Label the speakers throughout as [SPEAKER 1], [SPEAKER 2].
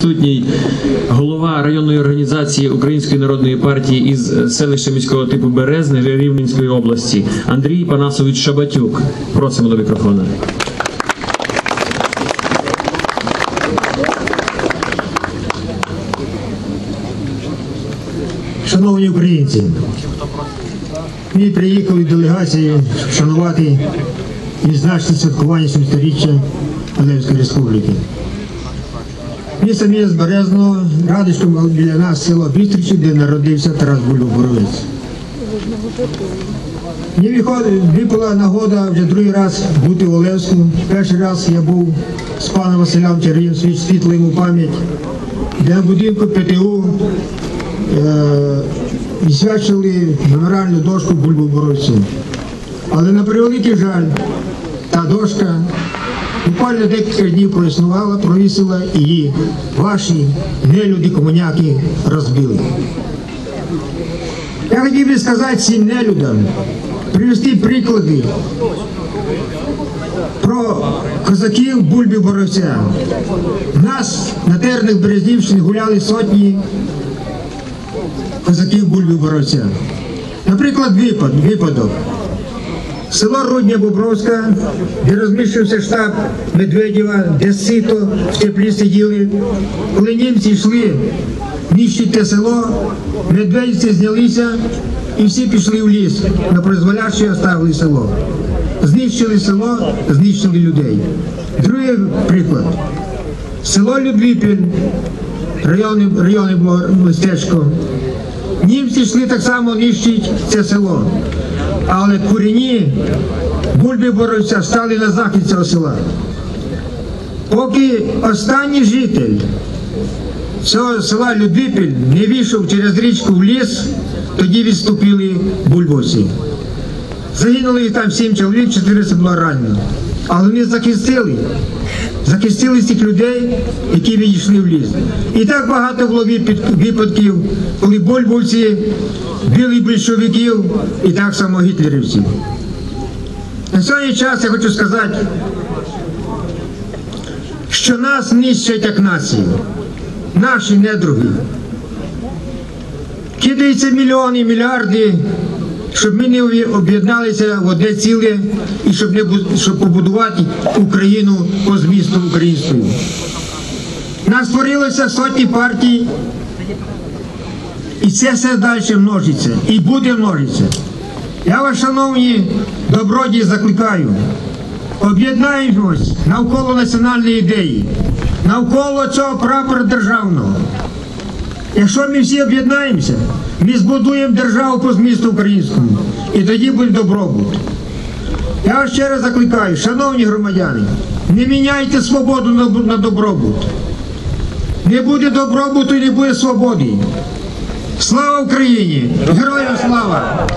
[SPEAKER 1] Присутній голова районної організації Української народної партії із селища міського типу Березне Рівненської області Андрій Панасович Шабатюк. Просимо до мікрофона.
[SPEAKER 2] Шановні українці, ми приїхали делегації вшанувати відзначне святкування 70-річчя Олевської Республіки. Ми самі з Березного, що біля нас село Бістричі, де народився Тарас Бульбоборовець. Мені випала нагода вже другий раз бути в Олевську. Перший раз я був з паном Василем Червім, світла йому пам'ять, де на будинку ПТУ е, відсвячили меморіальну дошку Бульбу. Але на превеликий жаль, та дошка буквально декілька днів проіснувала, провісила її ваші нелюди комуняки розбили. Я хотів би сказати цим нелюдам, привести приклади про козаків Бульби Боровця. Нас на тернах Березнівщини гуляли сотні козаків Бульби Боровця. Наприклад, випад, випадок. Село Рудня Бобровська, де розміщився штаб Медведєва, де сито в теплі сиділи. Коли німці йшли нищити село, медведівці знялися і всі пішли в ліс, на призволяще оставили село. Знищили село, знищили людей. Другий приклад. Село Людвіпіль, районне, районне містечко. Німці йшли так само нищити це село. Але курені бульби боровця стали на захід цього села. Поки останній житель цього села Людвіпіль не вийшов через річку в ліс, тоді відступили бульбовці. Загинули їх там сім чоловік, 400 було ранено. Але вони захистили. Захистили цих людей, які відійшли в ліс. І так багато було випад- випадків, коли бульбовці били більшовиків і так само гітлерівців. На сьогодні час я хочу сказати, що нас нищать як націю, наші недруги. Кидаються мільйони, мільярди, щоб ми не об'єдналися в одне ціле і щоб, не, щоб побудувати Україну по змісту українською. Нас створилося сотні партій, і це все далі множиться, і буде множитися. Я вас, шановні добродії, закликаю, об'єднаємось навколо національної ідеї, навколо цього прапора державного. Якщо ми всі об'єднаємося, ми збудуємо державу по змісту українському, і тоді буде добробут. Я вас ще раз закликаю, шановні громадяни, не міняйте свободу на, добробут. Не буде добробуту і не буде свободи. Слава Україні! Героям слава!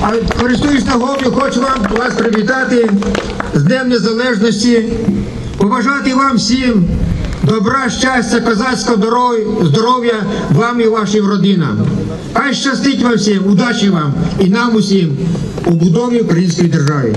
[SPEAKER 2] А користуюсь нагодою, хочу вам вас привітати з Днем Незалежності, побажати вам всім добра, щастя, козацького здоров'я- вам і вашим родинам. Хай щастить вам всім, удачі вам і нам усім у будові української держави.